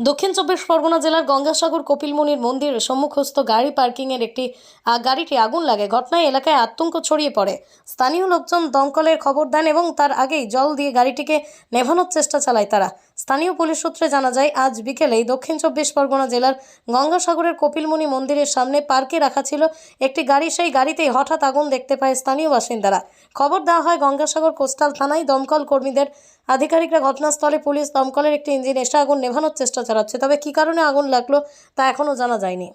দক্ষিণ চব্বিশ পরগনা জেলার গঙ্গাসাগর কপিলমুনির মন্দিরের সম্মুখস্থ গাড়ি পার্কিংয়ের একটি আ, গাড়িটি আগুন লাগে। ঘটনায় এলাকায় আতঙ্ক ছড়িয়ে পড়ে। স্থানীয় লোকজন দমকলের খবর দেন এবং তার আগেই জল দিয়ে গাড়িটিকে নেভানোর চেষ্টা চালায় তারা। স্থানীয় পুলিশ সূত্রে জানা যায়, আজ বিকেলেই দক্ষিণ চব্বিশ পরগনা জেলার গঙ্গাসাগরের কপিলমুনি মন্দিরের সামনে পার্কে রাখা ছিল একটি গাড়ি। সেই গাড়িতেই হঠাৎ আগুন দেখতে পায় স্থানীয় বাসিন্দারা। খবর দেওয়া হয়, গঙ্গাসাগর কোস্টাল থানায় দমকল কর্মীদের আধিকারিকরা ঘটনাস্থলে পুলিশ দমকলের একটি ইঞ্জিন এসে আগুন নেভানোর চেষ্টা চালাচ্ছে। তবে কী কারণে আগুন লাগল তা এখনও জানা যায়নি।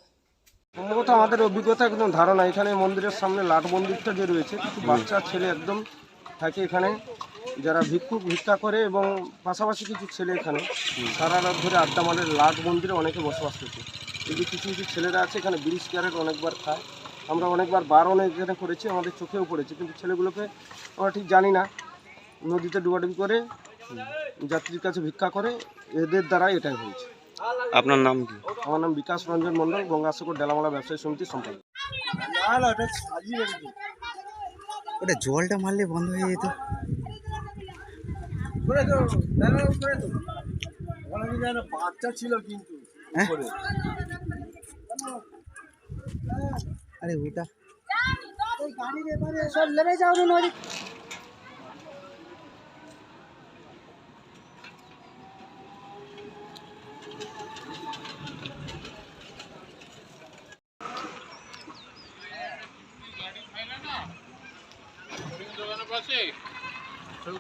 সম্ভবত আমাদের অভিজ্ঞতা একদম ধারণা, এখানে মন্দিরের সামনে লাট মন্দিরটা যে রয়েছে, কিছু বাচ্চা, ছেলে একদম থাকে এখানে। যারা ভিক্ষুক ভিক্ষা করে এবং পাশাপাশি কিছু ছেলে এখানে সারা রাত ধরে আড্ডা মারের লাট মন্দিরে অনেকে বসবাস করছে। যে কিছু কিছু ছেলেরা আছে এখানে ব্রিজ ক্যারেট অনেকবার খায়। আমরা অনেকবার বারণ এখানে করেছি আমাদের চোখেও পড়েছে কিন্তু ছেলেগুলোকে আমরা ঠিক জানি না। নদীতে ডুবাডুবি করে যাত্রীর কাছে ভিক্ষা করে এদের দ্বারা এটাই হয়েছে। আপনার নাম কি? আমার নাম বিকাশ রঞ্জন মন্ডল গঙ্গাসাগর ডেলামালা ব্যবসায়ী সমিতির সম্পাদক। ওটা জলটা মারলে বন্ধ হয়ে যেত। বাচ্চা ছিল কিন্তু হ্যাঁ? আরে ওটা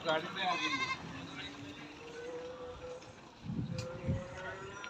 গাড়িতে